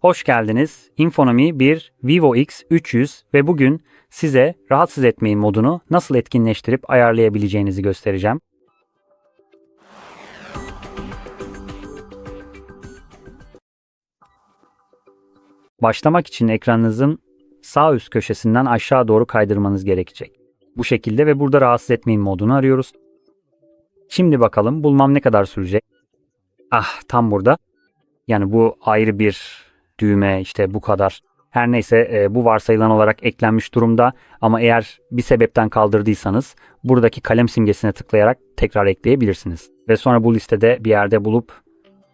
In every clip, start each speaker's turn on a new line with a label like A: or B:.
A: Hoş geldiniz. Infonomy bir Vivo X300 ve bugün size rahatsız etmeyin modunu nasıl etkinleştirip ayarlayabileceğinizi göstereceğim. Başlamak için ekranınızın sağ üst köşesinden aşağı doğru kaydırmanız gerekecek. Bu şekilde ve burada rahatsız etmeyin modunu arıyoruz. Şimdi bakalım bulmam ne kadar sürecek. Ah tam burada. Yani bu ayrı bir düğme işte bu kadar. Her neyse e, bu varsayılan olarak eklenmiş durumda ama eğer bir sebepten kaldırdıysanız buradaki kalem simgesine tıklayarak tekrar ekleyebilirsiniz. Ve sonra bu listede bir yerde bulup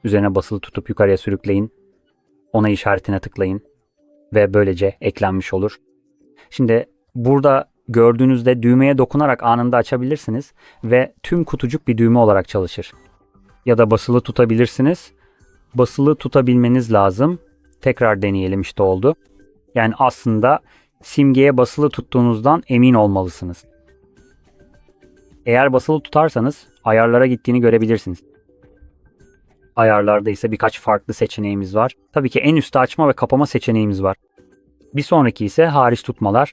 A: üzerine basılı tutup yukarıya sürükleyin. Ona işaretine tıklayın ve böylece eklenmiş olur. Şimdi burada gördüğünüzde düğmeye dokunarak anında açabilirsiniz ve tüm kutucuk bir düğme olarak çalışır. Ya da basılı tutabilirsiniz. Basılı tutabilmeniz lazım. Tekrar deneyelim işte oldu. Yani aslında simgeye basılı tuttuğunuzdan emin olmalısınız. Eğer basılı tutarsanız ayarlara gittiğini görebilirsiniz. Ayarlarda ise birkaç farklı seçeneğimiz var. Tabii ki en üstte açma ve kapama seçeneğimiz var. Bir sonraki ise hariç tutmalar.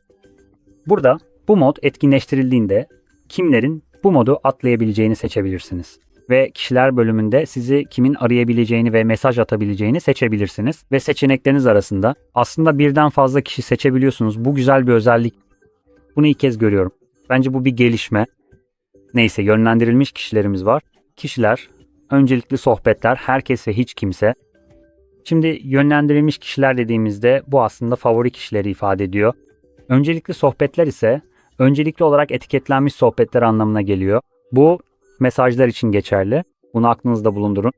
A: Burada bu mod etkinleştirildiğinde kimlerin bu modu atlayabileceğini seçebilirsiniz. Ve kişiler bölümünde sizi kimin arayabileceğini ve mesaj atabileceğini seçebilirsiniz. Ve seçenekleriniz arasında aslında birden fazla kişi seçebiliyorsunuz. Bu güzel bir özellik. Bunu ilk kez görüyorum. Bence bu bir gelişme. Neyse yönlendirilmiş kişilerimiz var. Kişiler, öncelikli sohbetler, herkes ve hiç kimse. Şimdi yönlendirilmiş kişiler dediğimizde bu aslında favori kişileri ifade ediyor. Öncelikli sohbetler ise öncelikli olarak etiketlenmiş sohbetler anlamına geliyor. Bu mesajlar için geçerli. Bunu aklınızda bulundurun.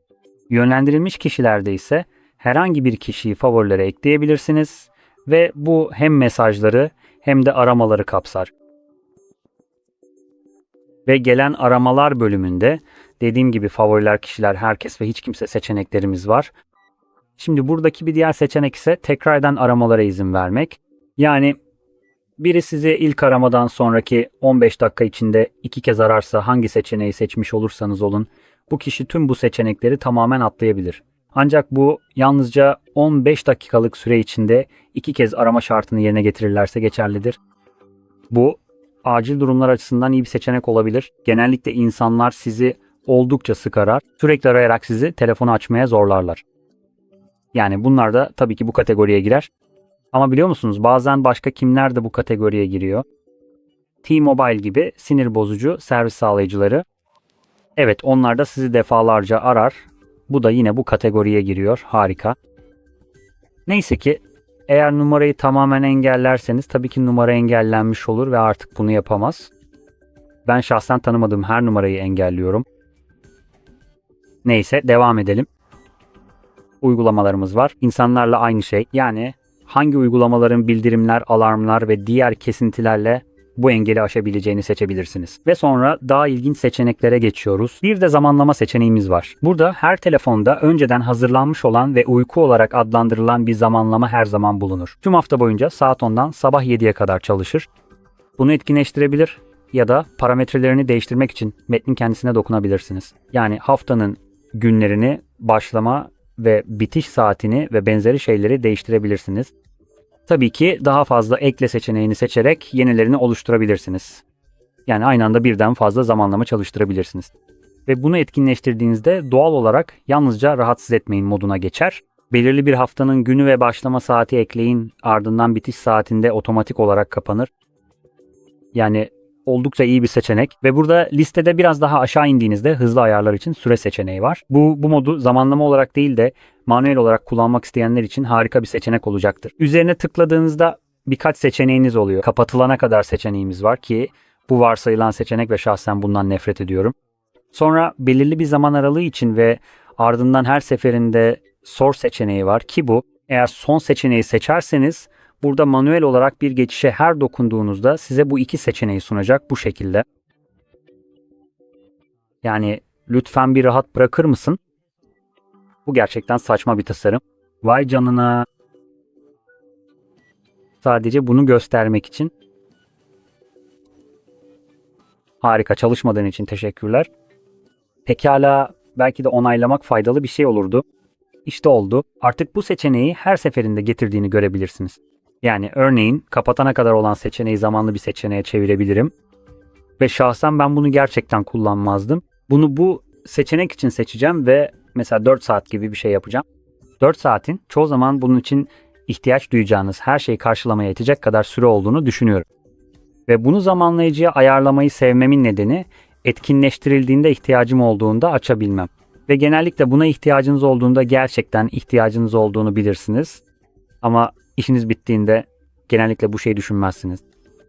A: Yönlendirilmiş kişilerde ise herhangi bir kişiyi favorilere ekleyebilirsiniz ve bu hem mesajları hem de aramaları kapsar. Ve gelen aramalar bölümünde dediğim gibi favoriler kişiler herkes ve hiç kimse seçeneklerimiz var. Şimdi buradaki bir diğer seçenek ise tekrardan aramalara izin vermek. Yani biri sizi ilk aramadan sonraki 15 dakika içinde iki kez ararsa hangi seçeneği seçmiş olursanız olun bu kişi tüm bu seçenekleri tamamen atlayabilir. Ancak bu yalnızca 15 dakikalık süre içinde iki kez arama şartını yerine getirirlerse geçerlidir. Bu acil durumlar açısından iyi bir seçenek olabilir. Genellikle insanlar sizi oldukça sık arar. Sürekli arayarak sizi telefonu açmaya zorlarlar. Yani bunlar da tabii ki bu kategoriye girer. Ama biliyor musunuz bazen başka kimler de bu kategoriye giriyor? T-Mobile gibi sinir bozucu servis sağlayıcıları. Evet onlar da sizi defalarca arar. Bu da yine bu kategoriye giriyor. Harika. Neyse ki eğer numarayı tamamen engellerseniz tabii ki numara engellenmiş olur ve artık bunu yapamaz. Ben şahsen tanımadığım her numarayı engelliyorum. Neyse devam edelim. Uygulamalarımız var. İnsanlarla aynı şey. Yani hangi uygulamaların bildirimler, alarmlar ve diğer kesintilerle bu engeli aşabileceğini seçebilirsiniz. Ve sonra daha ilginç seçeneklere geçiyoruz. Bir de zamanlama seçeneğimiz var. Burada her telefonda önceden hazırlanmış olan ve uyku olarak adlandırılan bir zamanlama her zaman bulunur. Tüm hafta boyunca saat 10'dan sabah 7'ye kadar çalışır. Bunu etkinleştirebilir ya da parametrelerini değiştirmek için metnin kendisine dokunabilirsiniz. Yani haftanın günlerini, başlama ve bitiş saatini ve benzeri şeyleri değiştirebilirsiniz. Tabii ki daha fazla ekle seçeneğini seçerek yenilerini oluşturabilirsiniz. Yani aynı anda birden fazla zamanlama çalıştırabilirsiniz. Ve bunu etkinleştirdiğinizde doğal olarak yalnızca rahatsız etmeyin moduna geçer. Belirli bir haftanın günü ve başlama saati ekleyin ardından bitiş saatinde otomatik olarak kapanır. Yani oldukça iyi bir seçenek ve burada listede biraz daha aşağı indiğinizde hızlı ayarlar için süre seçeneği var. Bu, bu modu zamanlama olarak değil de manuel olarak kullanmak isteyenler için harika bir seçenek olacaktır. Üzerine tıkladığınızda birkaç seçeneğiniz oluyor. Kapatılana kadar seçeneğimiz var ki bu varsayılan seçenek ve şahsen bundan nefret ediyorum. Sonra belirli bir zaman aralığı için ve ardından her seferinde sor seçeneği var ki bu eğer son seçeneği seçerseniz Burada manuel olarak bir geçişe her dokunduğunuzda size bu iki seçeneği sunacak bu şekilde. Yani lütfen bir rahat bırakır mısın? Bu gerçekten saçma bir tasarım. Vay canına. Sadece bunu göstermek için. Harika çalışmadığın için teşekkürler. Pekala belki de onaylamak faydalı bir şey olurdu. İşte oldu. Artık bu seçeneği her seferinde getirdiğini görebilirsiniz. Yani örneğin kapatana kadar olan seçeneği zamanlı bir seçeneğe çevirebilirim. Ve şahsen ben bunu gerçekten kullanmazdım. Bunu bu seçenek için seçeceğim ve mesela 4 saat gibi bir şey yapacağım. 4 saatin çoğu zaman bunun için ihtiyaç duyacağınız her şeyi karşılamaya yetecek kadar süre olduğunu düşünüyorum. Ve bunu zamanlayıcıya ayarlamayı sevmemin nedeni etkinleştirildiğinde ihtiyacım olduğunda açabilmem. Ve genellikle buna ihtiyacınız olduğunda gerçekten ihtiyacınız olduğunu bilirsiniz. Ama işiniz bittiğinde genellikle bu şeyi düşünmezsiniz.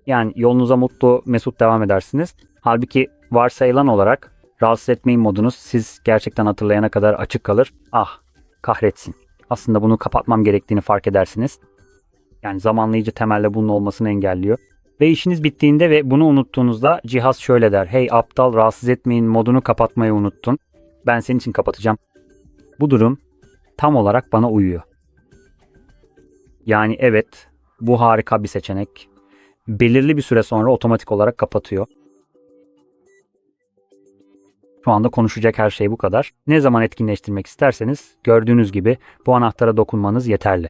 A: Yani yolunuza mutlu, mesut devam edersiniz. Halbuki varsayılan olarak rahatsız etmeyin modunuz siz gerçekten hatırlayana kadar açık kalır. Ah kahretsin. Aslında bunu kapatmam gerektiğini fark edersiniz. Yani zamanlayıcı temelde bunun olmasını engelliyor. Ve işiniz bittiğinde ve bunu unuttuğunuzda cihaz şöyle der. Hey aptal rahatsız etmeyin modunu kapatmayı unuttun. Ben senin için kapatacağım. Bu durum tam olarak bana uyuyor. Yani evet bu harika bir seçenek. Belirli bir süre sonra otomatik olarak kapatıyor. Şu anda konuşacak her şey bu kadar. Ne zaman etkinleştirmek isterseniz gördüğünüz gibi bu anahtara dokunmanız yeterli.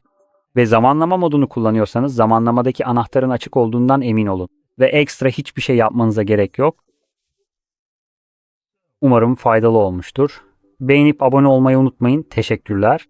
A: Ve zamanlama modunu kullanıyorsanız zamanlamadaki anahtarın açık olduğundan emin olun. Ve ekstra hiçbir şey yapmanıza gerek yok. Umarım faydalı olmuştur. Beğenip abone olmayı unutmayın. Teşekkürler.